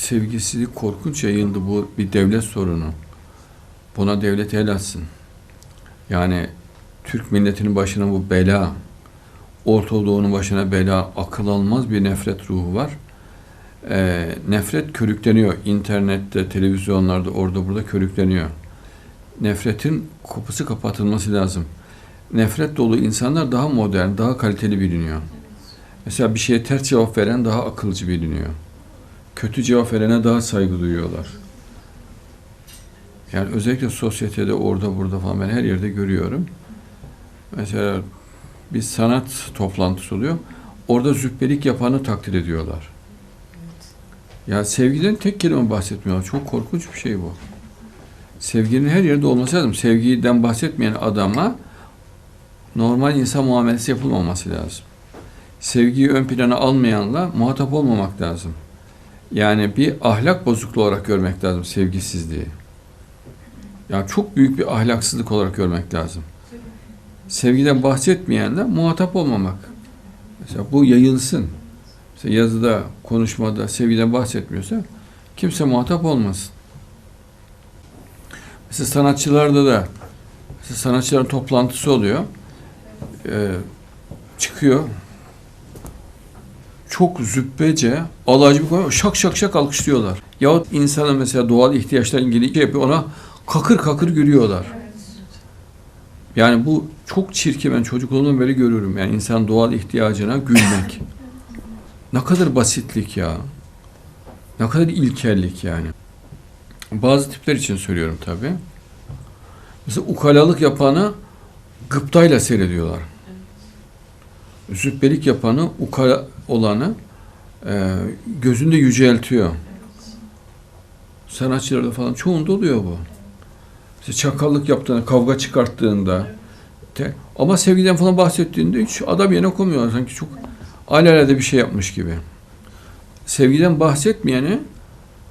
sevgisizlik korkunç yayıldı. Bu bir devlet sorunu. Buna devlet el atsın. Yani Türk milletinin başına bu bela, Orta Doğu'nun başına bela, akıl almaz bir nefret ruhu var. Ee, nefret körükleniyor. İnternette, televizyonlarda, orada burada körükleniyor. Nefretin kapısı kapatılması lazım. Nefret dolu insanlar daha modern, daha kaliteli biliniyor. Mesela bir şeye ters cevap veren daha akılcı biliniyor. Kötü cevap verene daha saygı duyuyorlar. Yani özellikle sosyetede orada burada falan ben her yerde görüyorum. Mesela bir sanat toplantısı oluyor. Orada züppelik yapanı takdir ediyorlar. Ya sevgiden tek kelime bahsetmiyorlar. Çok korkunç bir şey bu. Sevginin her yerde olması lazım. Sevgiden bahsetmeyen adama normal insan muamelesi yapılmaması lazım. Sevgiyi ön plana almayanla muhatap olmamak lazım. Yani bir ahlak bozukluğu olarak görmek lazım sevgisizliği. Yani çok büyük bir ahlaksızlık olarak görmek lazım. Sevgiden bahsetmeyenle muhatap olmamak. Mesela bu yayılsın. Mesela yazıda, konuşmada sevgiden bahsetmiyorsa kimse muhatap olmasın. Mesela sanatçılarda da mesela sanatçıların toplantısı oluyor. Ee, çıkıyor. Çok züppece, bir konu şak şak şak alkışlıyorlar. Yahut insana mesela doğal ihtiyaçlarla ilgili şey yapıyor ona kakır kakır gülüyorlar. Yani bu çok çirkin ben çocukluğumdan beri görüyorum. Yani insan doğal ihtiyacına gülmek. ne kadar basitlik ya. Ne kadar ilkellik yani. Bazı tipler için söylüyorum tabi. Mesela ukalalık yapanı gıptayla seyrediyorlar. Züppelik yapanı, ukala olanı e, gözünde yüceltiyor. Sanatçılarda falan çoğunda oluyor bu. İşte çakallık yaptığında, kavga çıkarttığında te, ama sevgiden falan bahsettiğinde hiç adam yerine koymuyorlar. Sanki çok alelade bir şey yapmış gibi. Sevgiden bahsetmeyeni